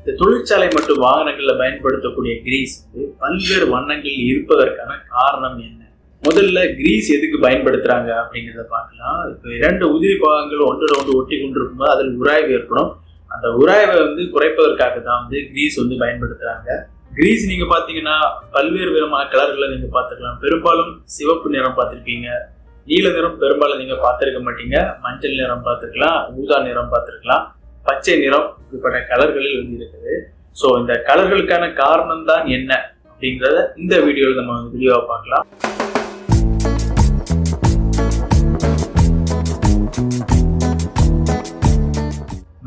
இந்த தொழிற்சாலை மற்றும் வாகனங்களில் பயன்படுத்தக்கூடிய கிரீஸ் வந்து பல்வேறு வண்ணங்கள் இருப்பதற்கான காரணம் என்ன? முதல்ல கிரீஸ் எதுக்கு பயன்படுத்துறாங்க அப்படிங்கிறத பார்க்கலாம். இப்போ இரண்டு உதிரி பாகங்கள் ஒன்றோட ஒன்று ஒட்டி கொண்டிருக்கும்போது அதில் உராய்வு ஏற்படும். அந்த உராய்வை வந்து குறைப்பதற்காக தான் வந்து கிரீஸ் வந்து பயன்படுத்துறாங்க. கிரீஸ் நீங்க பாத்தீங்கன்னா பல்வேறு விதமான கலர்களை நீங்க பார்த்துக்கலாம். பெரும்பாலும் சிவப்பு நிறம் பார்த்துருப்பீங்க. நீல நிறம் பெரும்பாலும் நீங்க பார்த்துருக்க மாட்டீங்க. மஞ்சள் நிறம் பார்த்துருக்கலாம். ஊதா நிறம் பார்த்துருக்கலாம். பச்சை நிறம் இப்படிப்பட்ட கலர்களில் வந்து இருக்குது. ஸோ இந்த கலர்களுக்கான காரணம் தான் என்ன அப்படிங்கிறத இந்த வீடியோவில் நம்ம விரிவாக வீடியோவை பார்க்கலாம்.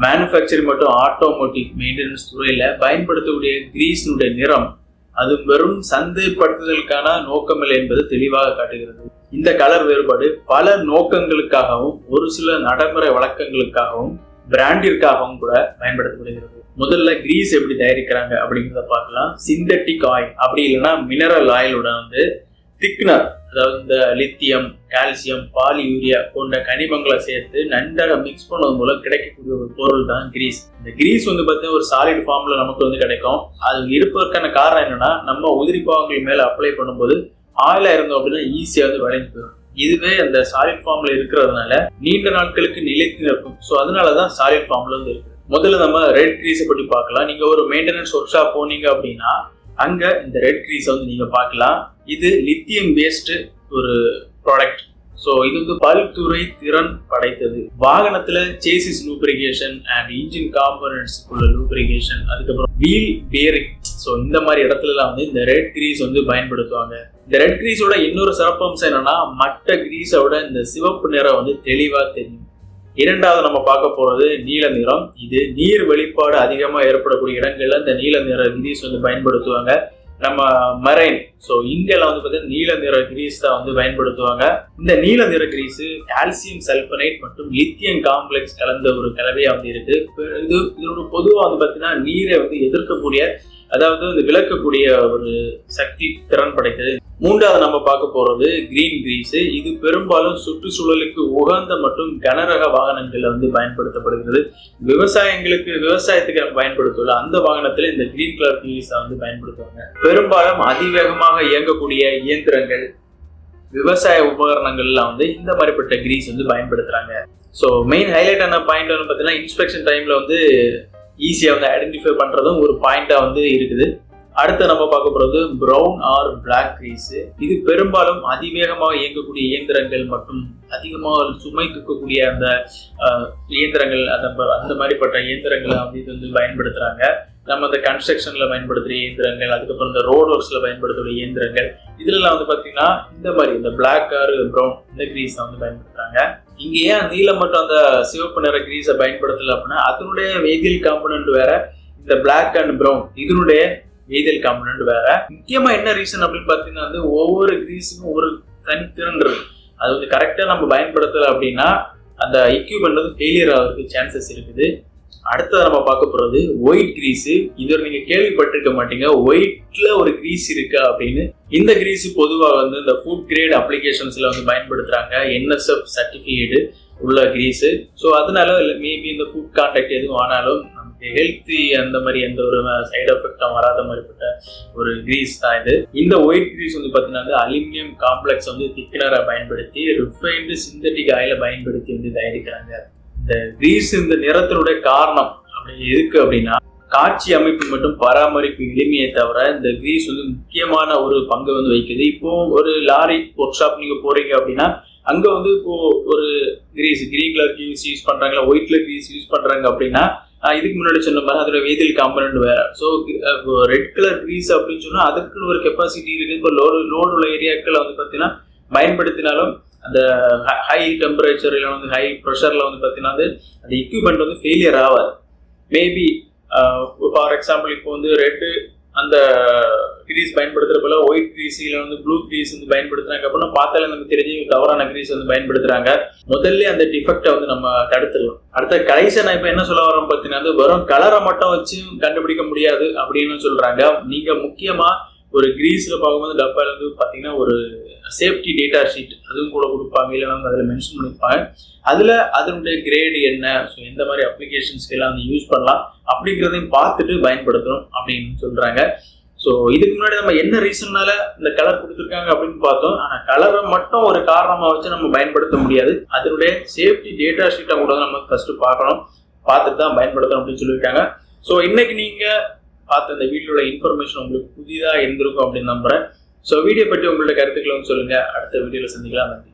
மேனுஃபேக்சரிங் மற்றும் ஆட்டோமோட்டிவ் மெயின்டெனன்ஸ் துறையில் பயன்படுத்தக்கூடிய கிரீஸினுடைய நிறம் அது வெறும் சந்தைப்படுத்துதலுக்கான நோக்கமில்லை என்பது தெளிவாக காட்டுகிறது. இந்த கலர் வேறுபாடு பல நோக்கங்களுக்காகவும் ஒரு சில நடைமுறை வழக்கங்களுக்காகவும் பிராண்டிற்காகவும் கூட பயன்படுத்தப்படுகிறது. முதல்ல கிரீஸ் எப்படி தயாரிக்கிறாங்க அப்படிங்கிறத பார்க்கலாம். சிந்தட்டிக் ஆயில் அப்படி இல்லைன்னா மினரல் ஆயிலோட வந்து திக்னர் அதாவது இந்த லித்தியம் கால்சியம் பாலி யூரியா போன்ற கனிமங்களை சேர்த்து நன்றாக மிக்ஸ் பண்ணது மூலம் கிடைக்கக்கூடிய ஒரு பொருள் தான் கிரீஸ் இந்த கிரீஸ் வந்து பார்த்தீங்கன்னா ஒரு சாலிட் ஃபார்ம்ல நமக்கு வந்து கிடைக்கும். அது இருப்பதற்கான காரணம் என்னன்னா நம்ம உதிரி பாகங்கள் மேலே அப்ளை பண்ணும்போது ஆயிலாக இருந்தோம் அப்படின்னா ஈஸியாக வந்து விளைஞ்சு போயிடும். இதுவே அந்த சாலிட் ஃபார்ம்ல இருக்கிறதுனால நீண்ட நாட்களுக்கு நிலைத்து நிற்கும். ஸோ அதனாலதான் சாலிட் ஃபார்ம்ல வந்து இருக்கு. முதல்ல நம்ம ரெட் கிரீஸை பற்றி பார்க்கலாம். நீங்க ஒரு மெயின்டெனன்ஸ் ஒர்க் ஷாப் போனீங்க அப்படின்னா அங்க இந்த ரெட் கிரீஸை வந்து நீங்க பார்க்கலாம். இது லித்தியம் பேஸ்டு ஒரு ப்ராடக்ட் ஸோ இது வந்து பல்துறை திறன் படைத்தது. வாகனத்துல chassis lubrication and engine components உள்ள லூப்ரிகேஷன் அதுக்கப்புறம் வீல் பேரிங் ஸோ இந்த மாதிரி இடத்துலலாம் வந்து இந்த ரெட் கிரீஸ் வந்து பயன்படுத்துவாங்க. இந்த ரெட் கிரீஸோட இன்னொரு சிறப்பம்சம் என்னன்னா மற்ற கிரீஸோட இந்த சிவப்பு நிறம் வந்து தெளிவாக தெரியும். இரண்டாவது நம்ம பார்க்க போறது நீல நிறம். இது நீர் வெளிப்பாடு அதிகமாக ஏற்படக்கூடிய இடங்கள்ல இந்த நீல நிற கிரீஸ் வந்து பயன்படுத்துவாங்க. நம்ம மரைன். ஸோ இங்கெல்லாம் வந்து பார்த்தீங்கன்னா நீல நிற கிரீஸ் தான் வந்து பயன்படுத்துவாங்க. இந்த நீல நிற கிரீஸ் கால்சியம் சல்பனைட் மற்றும் லித்தியம் காம்ப்ளெக்ஸ் கலந்த ஒரு கலவையாக வந்து இருக்கு. இது இதோட பொதுவாக வந்து பார்த்தீங்கன்னா நீரை வந்து எதிர்க்கக்கூடிய அதாவது இந்த விளக்கக்கூடிய ஒரு சக்தி திறன் படைத்தது. மூன்றாவது நம்ம பார்க்க போறது கிரீன் கிரீஸ் இது பெரும்பாலும் சுற்றுச்சூழலுக்கு உகந்த மற்றும் கனரக வாகனங்கள்ல வந்து பயன்படுத்தப்படுகிறது. விவசாயங்களுக்கு விவசாயத்துக்கு பயன்படுத்தல அந்த வாகனத்துல இந்த கிரீன் கலர் கிரீஸ் வந்து பயன்படுத்துவாங்க. பெரும்பாலும் அதிவேகமாக இயங்கக்கூடிய இயந்திரங்கள் விவசாய உபகரணங்கள்லாம் வந்து இந்த மாதிரிப்பட்ட கிரீஸ் வந்து பயன்படுத்துறாங்க. ஸோ மெயின் ஹைலைட் ஆன பாயிண்ட் வந்து பார்த்தீங்கன்னா இன்ஸ்பெக்ஷன் டைம்ல வந்து ஈஸியாக வந்து ஐடென்டிஃபை பண்ணுறதும் ஒரு பாயிண்டாக வந்து இருக்குது. அடுத்து நம்ம பார்க்க போகிறது ப்ரௌன் ஆர் பிளாக் கிரீஸ் இது பெரும்பாலும் அதிவேகமாக இயங்கக்கூடிய இயந்திரங்கள் மற்றும் அதிகமாக சுமை தூக்கக்கூடிய அந்த இயந்திரங்கள் அந்த அந்த மாதிரிப்பட்ட இயந்திரங்களை வந்து இது வந்து பயன்படுத்துகிறாங்க நம்ம இந்த கன்ஸ்ட்ரக்ஷனில் பயன்படுத்துகிற இயந்திரங்கள் அதுக்கப்புறம் இந்த ரோட் ஒர்க்ஸில் பயன்படுத்தக்கூடிய இயந்திரங்கள். இதுலலாம் வந்து பார்த்திங்கன்னா இந்த மாதிரி இந்த பிளாக் ஆர் ப்ரௌன் இந்த கிரீஸ் வந்து பயன்படுத்துகிறாங்க இங்கே ஏன் நீலம் மட்டும் அந்த சிவப்பு நிற கிரீஸை பயன்படுத்தல அப்படின்னா அதனுடைய வேதியியல் காம்பனன்ட் வேற இந்த பிளாக் அண்ட் ப்ரௌன் இதனுடைய வேதியியல் காம்பனன்ட் வேற. முக்கியமா என்ன ரீசன் அப்படின்னு பார்த்தீங்கன்னா வந்து ஒவ்வொரு கிரீஸுக்கும் ஒரு தனித்திறன் இருக்கு. அது வந்து கரெக்டாக நம்ம பயன்படுத்தலை அப்படின்னா அந்த எக்யூப்மெண்ட் வந்து ஃபெயிலியர் ஆகிறதுக்கு சான்சஸ் இருக்குது. அடுத்தது நம்ம பார்க்க போறது ஒயிட் கிரீஸு இது நீங்க கேள்விப்பட்டிருக்க மாட்டீங்க. ஒயிட்ல ஒரு கிரீஸ் இருக்கு அப்படின்னு. இந்த கிரீஸ் பொதுவாக வந்து இந்த ஃபுட் கிரேட் அப்ளிகேஷன்ஸ்ல வந்து பயன்படுத்துறாங்க. என்எஸ்எஃப் சர்டிஃபிகேட்டு உள்ள கிரீஸு ஸோ அதனால மேபி இந்த ஃபுட் கான்டாக்ட் எதுவும் ஆனாலும் நமக்கு ஹெல்த்தி அந்த மாதிரி எந்த ஒரு சைடு எஃபெக்டும் வராத மாதிரிப்பட்ட ஒரு கிரீஸ் தான் இது. இந்த ஒயிட் கிரீஸ் வந்து பார்த்தீங்கன்னா வந்து அலுமினியம் காம்ப்ளெக்ஸ் வந்து திக்கினரை பயன்படுத்தி ரிஃபைன்டு சிந்தட்டிக் ஆயில பயன்படுத்தி வந்து தயாரிக்கிறாங்க. இந்த கிரீஸ் இந்த நிறத்தினுடைய காரணம் அப்படி எதுக்கு அப்படின்னா காட்சி அமைப்பு மட்டும் பராமரிப்பு எளிமையை தவிர இந்த கிரீஸ் வந்து முக்கியமான ஒரு பங்கு வந்து வகிக்குது. இப்போ ஒரு லாரி ஒர்க் ஷாப் நீங்க போறீங்க அப்படின்னா அங்க வந்து இப்போ ஒரு grease green colour grease use பண்றாங்களா ஒயிட் கலர் கிரீஸ் யூஸ் பண்றாங்க அப்படின்னா இதுக்கு முன்னாடி சொன்ன மாதிரி அதோட வேதியல் காம்பனண்ட் வேற. ஸோ ரெட் கலர் கிரீஸ் அப்படின்னு சொன்னா அதுக்குன்னு ஒரு கெப்பாசிட்டி இருக்கு இப்போ லோடு லோடு உள்ள ஏரியாக்கள் வந்து பார்த்தீங்கன்னா பயன்படுத்தினாலும் அந்த ஹை டெம்பரேச்சர்ல வந்து ஹை ப்ரெஷரில் வந்து பார்த்தீங்கன்னா வந்து அந்த எக்யூப்மெண்ட் வந்து ஃபெயிலியர் ஆகாது. மேபி ஃபார் எக்ஸாம்பிள் இப்போ வந்து ரெட்டு அந்த கிரீஸ் பயன்படுத்துற போல ஒயிட் கிரீஸ் இல்லை வந்து ப்ளூ கிரீஸ் வந்து பயன்படுத்துறாங்க. அப்படின்னா பார்த்தாலே நமக்கு தெரிஞ்சு தவறான கிரீஸ் வந்து பயன்படுத்துறாங்க. முதல்ல அந்த டிஃபெக்டை வந்து நம்ம தடுத்துடலாம். அடுத்த கடைசி நான் இப்போ என்ன சொல்ல வரோம் பார்த்தீங்கன்னா வெறும் கலரை மட்டும் வச்சு கண்டுபிடிக்க முடியாது அப்படின்னு சொல்கிறாங்க நீங்கள் முக்கியமாக ஒரு கிரீஸ்ல பார்க்கும்போது டப்பால வந்து பாத்தீங்கன்னா ஒரு சேஃப்டி டேட்டா ஷீட் அதுவும் கூட கொடுப்பாங்க. இல்லை நம்ம அதில் மென்ஷன் பண்ணியிருப்பாங்க அதுல அதனுடைய கிரேடு என்ன? ஸோ எந்த மாதிரி அப்ளிகேஷன்ஸ்க்கு எல்லாம் வந்து யூஸ் பண்ணலாம்? அப்படிங்கிறதையும் பார்த்துட்டு பயன்படுத்தணும் அப்படின்னு சொல்றாங்க. ஸோ இதுக்கு முன்னாடி நம்ம என்ன ரீசன்னால இந்த கலர் கொடுத்துருக்காங்க அப்படின்னு பார்த்தோம். ஆனால் கலரை மட்டும் ஒரு காரணமாக வச்சு நம்ம பயன்படுத்த முடியாது. அதனுடைய சேஃப்டி டேட்டா ஷீட்டை கூட நம்ம ஃபர்ஸ்ட் பார்க்கணும். பார்த்துட்டு தான் பயன்படுத்தணும் அப்படின்னு சொல்லியிருக்காங்க. ஸோ இன்னைக்கு நீங்கள் பார்த்த இந்த வீடியோட இன்ஃபர்மேஷன் உங்களுக்கு புதிதாக இருந்திருக்கும் அப்படின்னு நம்புறேன். ஸோ வீடியோ பற்றி உங்களோட கருத்துக்களை சொல்லுங்கள் அடுத்த வீடியோவில் சந்திக்கலாம். நன்றி.